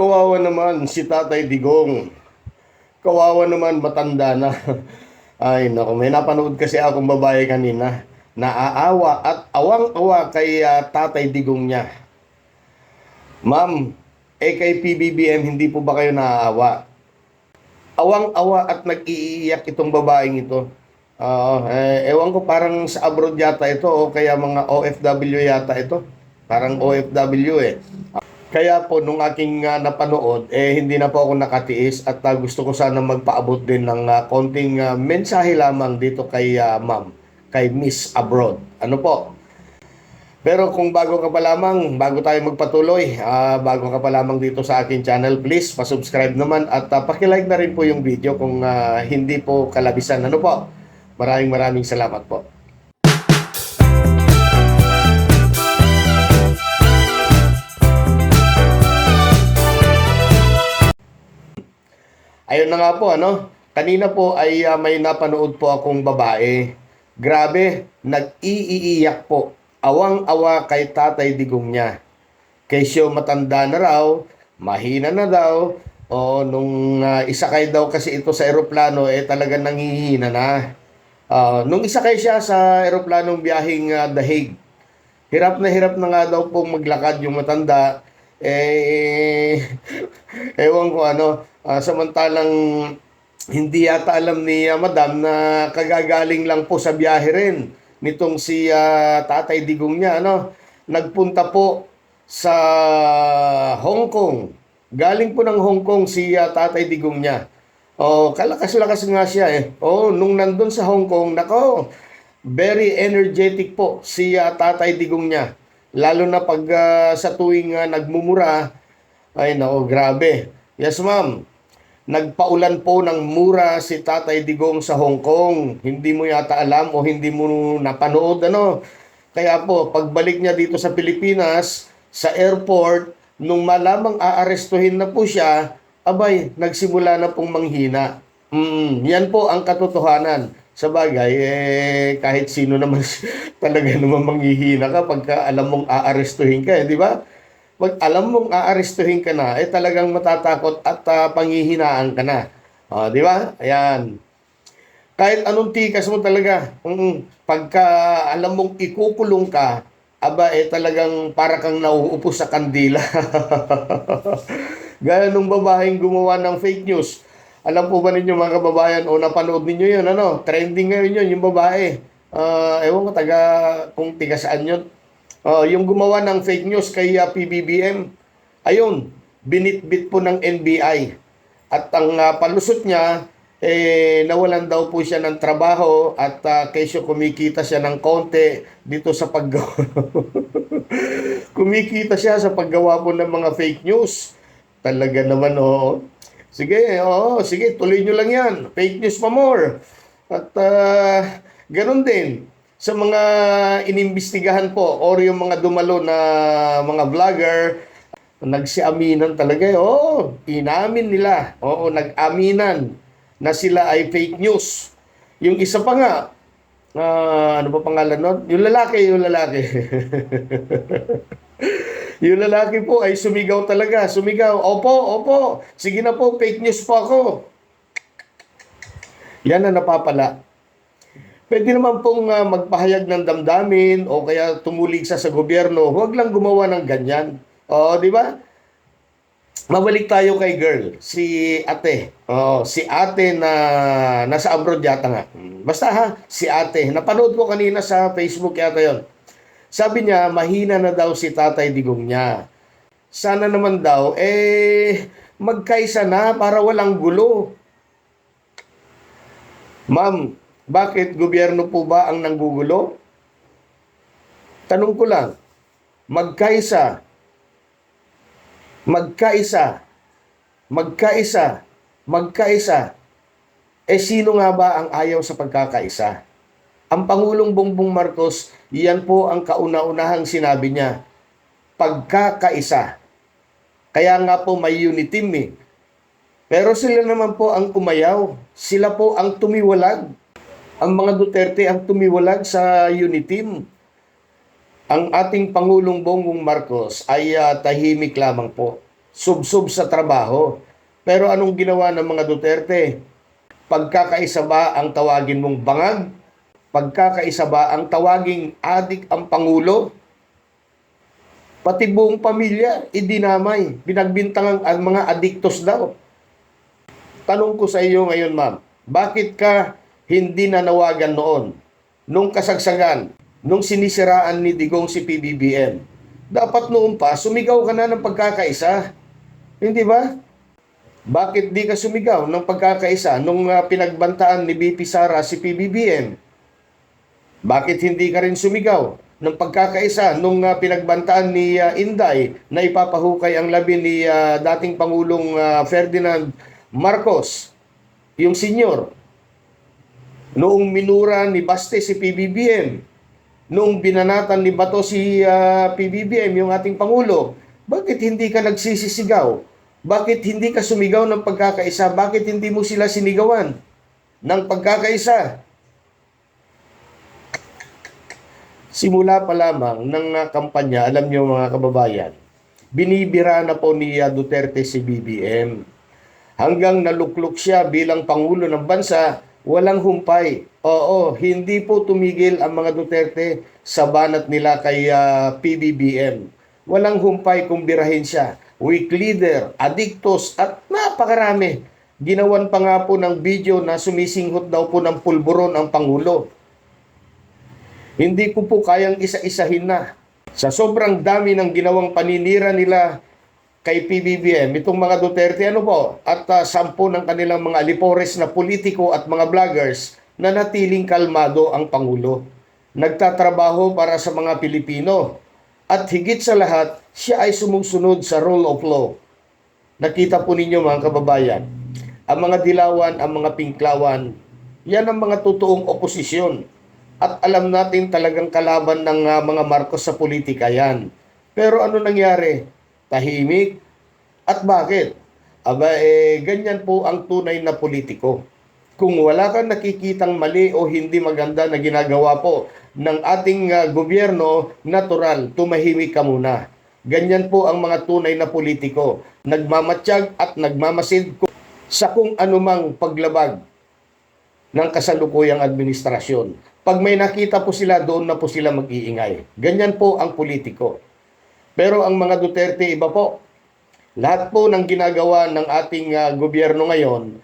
Kawawa naman si Tatay Digong. Kawawa naman matanda na. Ay nako, may napanood kasi akong babae kanina. Naaawa at awang-awa kay ah, Tatay Digong niya. Ma'am, eh kay PBBM hindi po ba kayo naaawa? Awang-awa at nag-iiyak itong babaeng ito. Oo, eh, ewan ko parang sa abroad yata ito o kaya mga OFW yata ito. Parang OFW eh. Kaya po nung aking ah, napanood, eh hindi na po ako nakatiis at ah, gusto ko sana magpaabot din ng ah, konting ah, mensahe lamang dito kay ah, ma'am, kay Miss Abroad. Ano po? Pero kung bago ka pa lamang, bago tayo magpatuloy, ah, bago ka pa lamang dito sa akin channel, please pa-subscribe naman at uh, paki-like na rin po yung video kung ah, hindi po kalabisan. Ano po? Maraming maraming salamat po. Ayun na nga po, ano? Kanina po ay ah, may napanood po akong babae. Grabe, nag-iiyak po. Awang-awa kay tatay digong niya. Kesyo matanda na raw, mahina na daw. O nung ah, isakay daw kasi ito sa eroplano, eh talagang nangihina na. Ah, nung isakay siya sa eroplanong biyaheng ah, Dahig, hirap na hirap na nga daw pong maglakad yung matanda. Eh, ewan ko ano, ah, samantalang hindi yata alam ni ah, madam na kagagaling lang po sa biyahe rin nitong si ah, Tatay Digong niya ano? Nagpunta po sa Hong Kong. Galing po ng Hong Kong si ah, Tatay Digong niya. Oh kalakas-lakas nga siya eh. Oh nung nandun sa Hong Kong nako very energetic po si ah, Tatay Digong niya. Lalo na pag ah, sa tuwing ah, nagmumura ay nako grabe yes ma'am Nagpaulan po ng mura si Tatay Digong sa Hong Kong. Hindi mo yata alam o hindi mo napanood ano. Kaya po, pagbalik niya dito sa Pilipinas, sa airport, nung malamang aarestuhin na po siya, abay, nagsimula na pong manghina. Mm, yan po ang katotohanan. Sa bagay, eh, kahit sino naman talaga naman manghihina ka pagka alam mong aarestuhin ka, eh, di ba? Pag alam mong aarestuhin ka na, eh talagang matatakot at ah, panghihinaan ka na. O, di ba? Ayan. Kahit anong tikas mo talaga, mm, pagka alam mong ikukulong ka, aba eh talagang para kang nauupo sa kandila. Gaya nung babaeng gumawa ng fake news. Alam po ba ninyo mga kababayan o napanood ninyo yun, ano? Trending ngayon yun, yung babae. Ah, ewan ko taga kung tiga saan yun. Oh, yung gumawa ng fake news kay ah, PBBM, ayun, binitbit po ng NBI. At ang ah, palusot niya, eh, nawalan daw po siya ng trabaho at uh, kesyo kumikita siya ng konti dito sa paggawa. kumikita siya sa paggawa po ng mga fake news. Talaga naman, oo. Sige, oo, sige, tuloy nyo lang yan. Fake news pa more. At ah, ganun din sa mga inimbestigahan po or yung mga dumalo na mga vlogger nagsiaminan talaga eh. Oo, inamin nila. Oo, nag-aminan na sila ay fake news. Yung isa pa nga, ah, ano ba pangalan nun? Yung lalaki, yung lalaki. yung lalaki po ay sumigaw talaga, sumigaw. Opo, opo, sige na po, fake news po ako. Yan ang napapala. Pwede naman pong ah, magpahayag ng damdamin o kaya tumulig sa sa gobyerno. Huwag lang gumawa ng ganyan. O, di ba? Mabalik tayo kay girl, si ate. Oh, si ate na nasa abroad yata nga. Basta ha, si ate. Napanood ko kanina sa Facebook yata yon. Sabi niya, mahina na daw si tatay digong niya. Sana naman daw, eh, magkaisa na para walang gulo. Ma'am, bakit gobyerno po ba ang nanggugulo? Tanong ko lang, magkaisa, magkaisa, magkaisa, magkaisa, eh sino nga ba ang ayaw sa pagkakaisa? Ang Pangulong Bongbong Marcos, iyan po ang kauna-unahang sinabi niya, pagkakaisa. Kaya nga po may unity team eh. Pero sila naman po ang umayaw. Sila po ang tumiwalag. Ang mga Duterte ang tumiwalag sa unity team. Ang ating Pangulong Bongbong Marcos ay ah, tahimik lamang po. subsub sa trabaho. Pero anong ginawa ng mga Duterte? Pagkakaisa ba ang tawagin mong bangag? Pagkakaisa ba ang tawaging adik ang Pangulo? Pati buong pamilya, idinamay. Pinagbintangan ang mga adiktos daw. Tanong ko sa iyo ngayon, ma'am, bakit ka hindi nanawagan noon? Nung kasagsagan, nung sinisiraan ni Digong si PBBM. Dapat noon pa, sumigaw ka na ng pagkakaisa. Hindi ba? Bakit di ka sumigaw ng pagkakaisa nung ah, pinagbantaan ni BP Sara si PBBM? Bakit hindi ka rin sumigaw ng pagkakaisa nung ah, pinagbantaan ni ah, Inday na ipapahukay ang labi ni ah, dating Pangulong ah, Ferdinand Marcos, yung senyor? Noong minura ni Baste si PBBM, noong binanatan ni Bato si ah, PBBM, yung ating Pangulo, bakit hindi ka nagsisisigaw? Bakit hindi ka sumigaw ng pagkakaisa? Bakit hindi mo sila sinigawan ng pagkakaisa? Simula pa lamang ng ah, kampanya, alam niyo mga kababayan, binibira na po ni ah, Duterte si BBM. Hanggang naluklok siya bilang Pangulo ng bansa, walang humpay. Oo, hindi po tumigil ang mga Duterte sa banat nila kay ah, PBBM. Walang humpay kung birahin siya. Weak leader, adiktos at napakarami. Ginawan pa nga po ng video na sumisinghot daw po ng pulburon ang Pangulo. Hindi ko po kayang isa-isahin na. Sa sobrang dami ng ginawang paninira nila kay PBBM, itong mga Duterte, ano po, at uh, sampo ng kanilang mga alipores na politiko at mga vloggers na natiling kalmado ang Pangulo. Nagtatrabaho para sa mga Pilipino. At higit sa lahat, siya ay sumusunod sa rule of law. Nakita po ninyo mga kababayan, ang mga dilawan, ang mga pinklawan, yan ang mga totoong oposisyon. At alam natin talagang kalaban ng ah, mga Marcos sa politika yan. Pero ano nangyari? Tahimik. At bakit? Aba, eh, ganyan po ang tunay na politiko. Kung wala kang nakikitang mali o hindi maganda na ginagawa po ng ating ah, gobyerno, natural, tumahimik ka muna. Ganyan po ang mga tunay na politiko. Nagmamatsyag at nagmamasid ko- sa kung anumang paglabag ng kasalukuyang administrasyon. Pag may nakita po sila, doon na po sila mag-iingay. Ganyan po ang politiko. Pero ang mga Duterte, iba po. Lahat po ng ginagawa ng ating ah, gobyerno ngayon,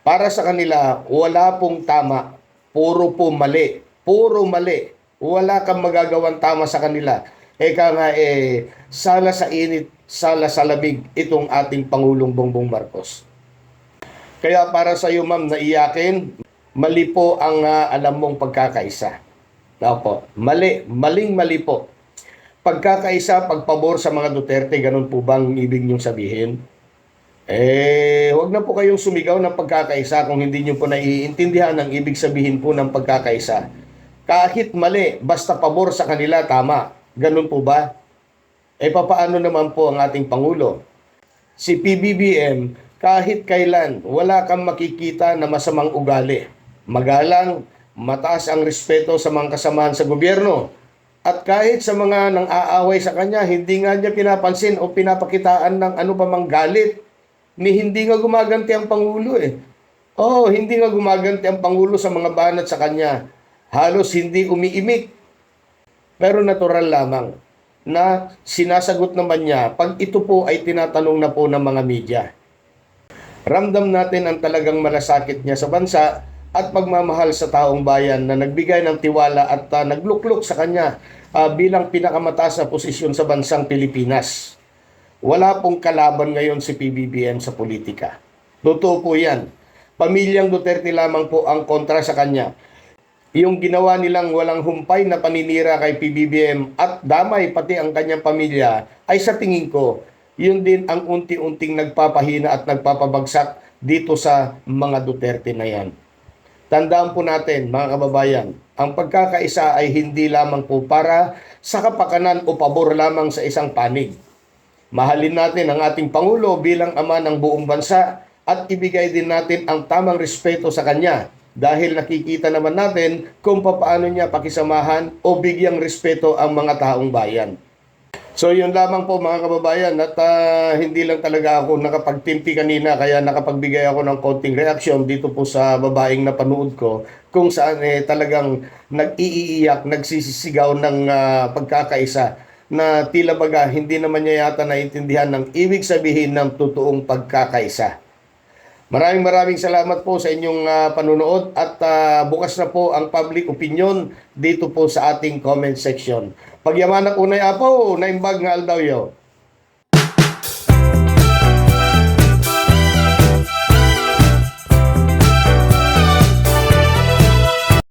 para sa kanila, wala pong tama. Puro po mali. Puro mali. Wala kang magagawang tama sa kanila. Eka nga eh, sala sa init, sala sa lamig itong ating Pangulong Bongbong Marcos. Kaya para sa iyo ma'am na iyakin, mali po ang ah, alam mong pagkakaisa. Opo, mali, maling mali po. Pagkakaisa, pagpabor sa mga Duterte, ganun po bang ibig niyong sabihin? Eh, wag na po kayong sumigaw ng pagkakaisa kung hindi niyo po naiintindihan ang ibig sabihin po ng pagkakaisa. Kahit mali, basta pabor sa kanila, tama. Ganun po ba? Eh, papaano naman po ang ating Pangulo? Si PBBM, kahit kailan, wala kang makikita na masamang ugali. Magalang, mataas ang respeto sa mga kasamahan sa gobyerno. At kahit sa mga nang aaway sa kanya, hindi nga niya pinapansin o pinapakitaan ng ano pa mang galit. Ni hindi nga gumaganti ang Pangulo eh. Oo, hindi nga gumaganti ang Pangulo sa mga banat sa kanya. Halos hindi umiimik. Pero natural lamang na sinasagot naman niya pag ito po ay tinatanong na po ng mga media. Ramdam natin ang talagang malasakit niya sa bansa at pagmamahal sa taong bayan na nagbigay ng tiwala at uh, nagluklok sa kanya ah, bilang pinakamataas na posisyon sa bansang Pilipinas. Wala pong kalaban ngayon si PBBM sa politika. Totoo po yan. Pamilyang Duterte lamang po ang kontra sa kanya. Yung ginawa nilang walang humpay na paninira kay PBBM at damay pati ang kanyang pamilya ay sa tingin ko, yun din ang unti-unting nagpapahina at nagpapabagsak dito sa mga Duterte na yan. Tandaan po natin, mga kababayan, ang pagkakaisa ay hindi lamang po para sa kapakanan o pabor lamang sa isang panig. Mahalin natin ang ating Pangulo bilang ama ng buong bansa at ibigay din natin ang tamang respeto sa kanya dahil nakikita naman natin kung paano niya pakisamahan o bigyang respeto ang mga taong bayan. So yun lamang po mga kababayan at ah, hindi lang talaga ako nakapagtimpi kanina kaya nakapagbigay ako ng konting reaksyon dito po sa babaeng napanood ko kung saan eh talagang nag-iiyak, nagsisisigaw ng ah, pagkakaisa na tila baga hindi naman niya yata naintindihan ng ibig sabihin ng totoong pagkakaisa. Maraming maraming salamat po sa inyong ah, panunood at ah, bukas na po ang public opinion dito po sa ating comment section. Pagyamanak unay apo, naimbag nga aldaw yo.